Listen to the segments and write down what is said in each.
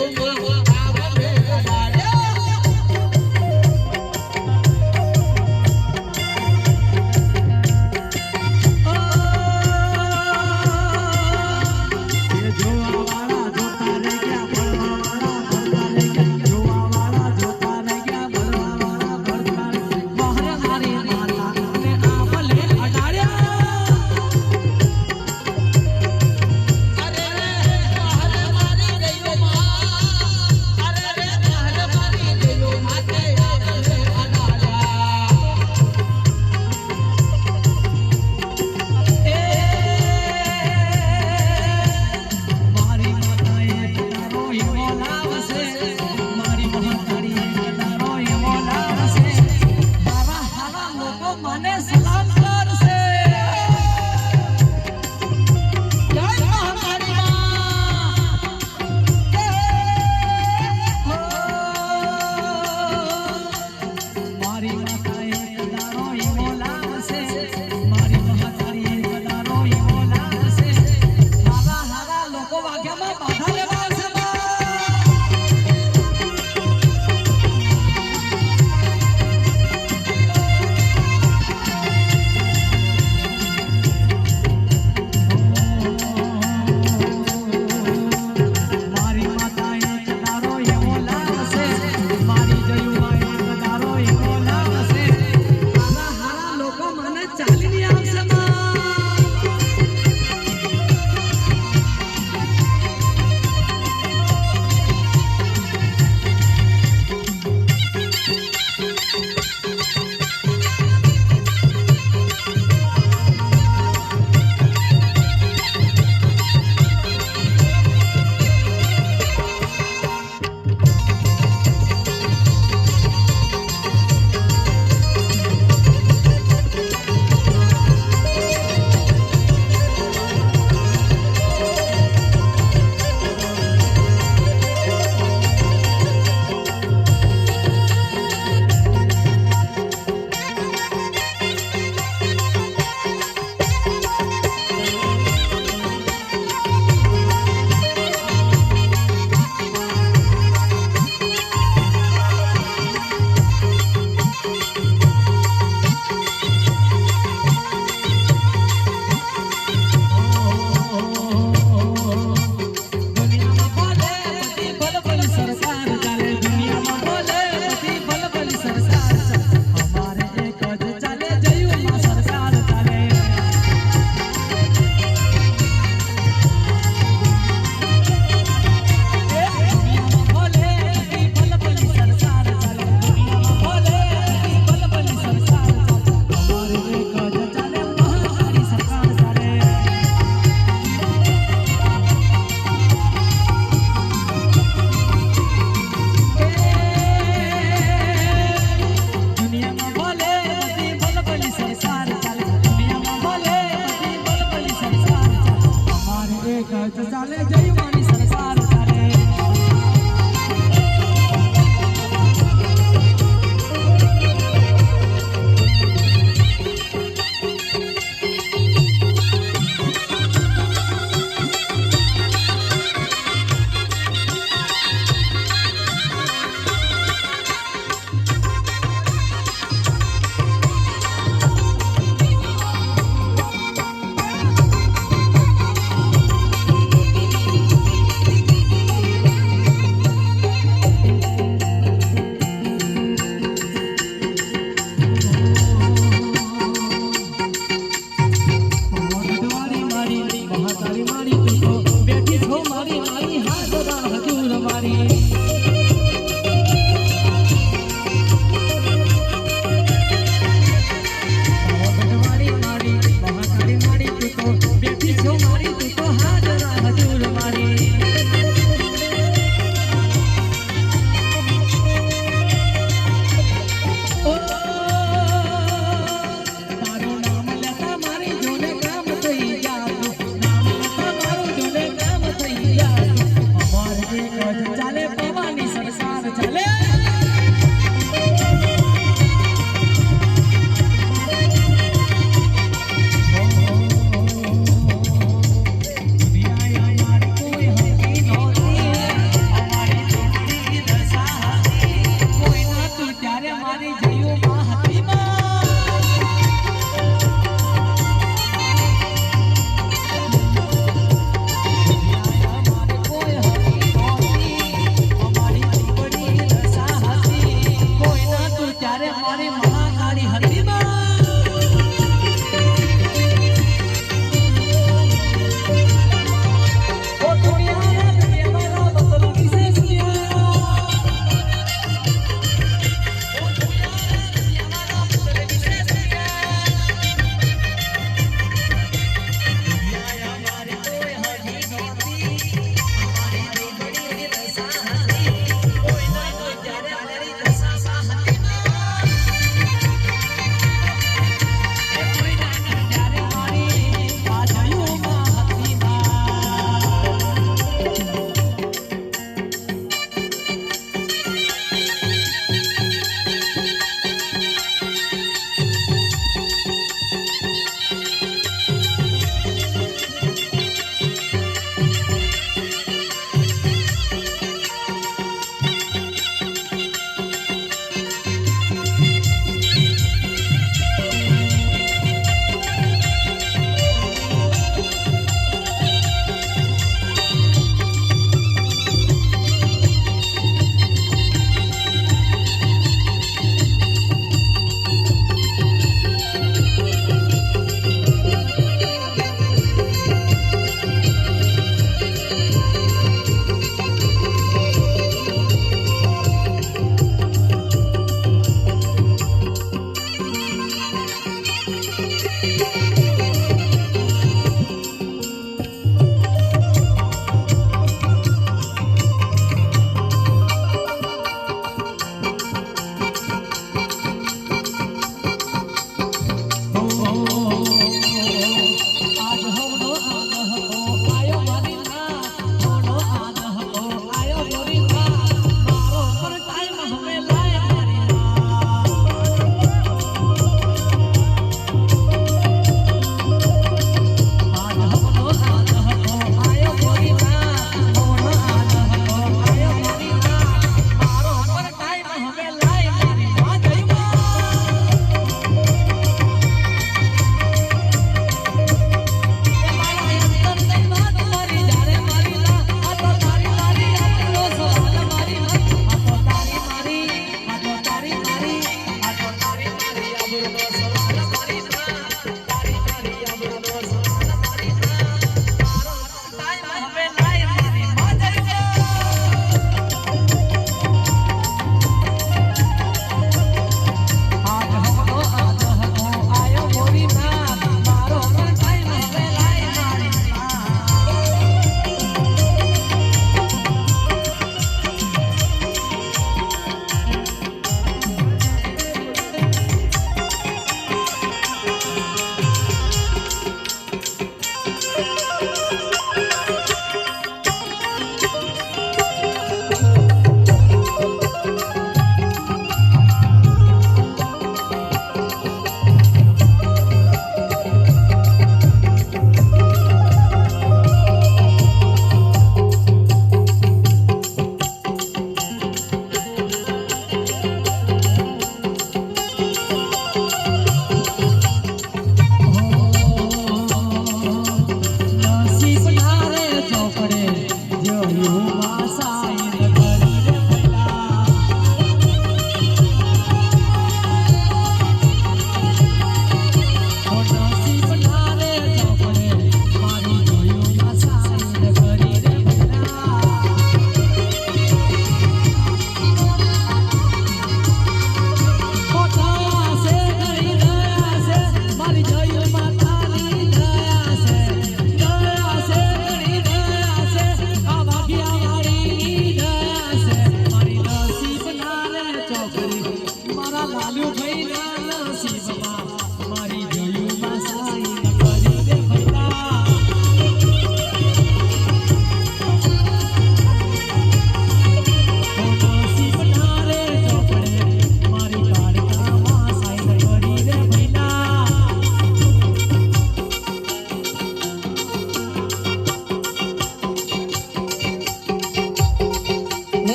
Oh boom, boom. বাধা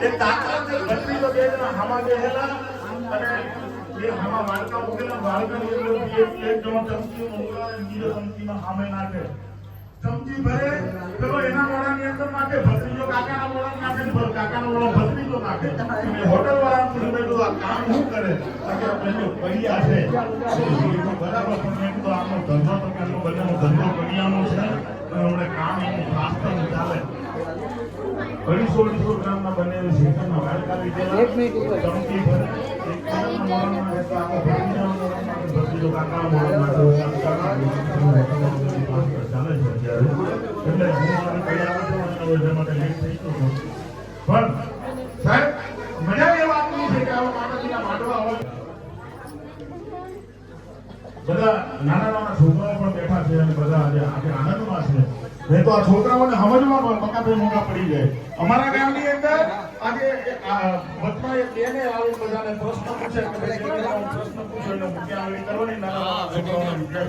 એ તાકાત છે ભત્રીજો બે જણા હામાં બેઠેલા અને એ હામાં વાડકા મૂકેલા વાડકાની અંદર એક એક ચમચી ઉંગળા બીજો ચમચીમાં સામે નાખે. ચમચી ભરે પેલો એના મોઢાની અંદર નાખે ભત્રીજો કાકાના મોઢામાં નાખે કાકાનો મોઢો ભત્રીજો નાખે. હોટલ વાળા પૂછે બેઠું આ કામ શું કરે? કે પેલો કડિયા છે. બરાબર પણ એમ તો આનો ધંધો તો આનો બંનેનો ધંધો કડિયાનો છે. અને હમણે કામ એનું તો ચાલે. અઢીસો અઢીસો ગ્રામના બનેલી શેકરના વાડકા લીધેલા. ચમચી ભરે. એક કાકાના મોઢામાં નાખે તો આખો ભત્રીજાનો મોઢામાં પણ બધા નાના નાના છોકરાઓ પણ બેઠા છે અને બધા આજે આજે આનંદમાં છે નહીં તો આ છોકરાઓને સમજવામાં મકાભાઈ મોકા પડી જાય અમારા ગામની અંદર આજે વચમાં એક બેને આવી બધાને પ્રશ્ન પૂછે પ્રશ્ન પૂછો એટલે મૂક્યા આવી કરવાની વિદ્યાર્થી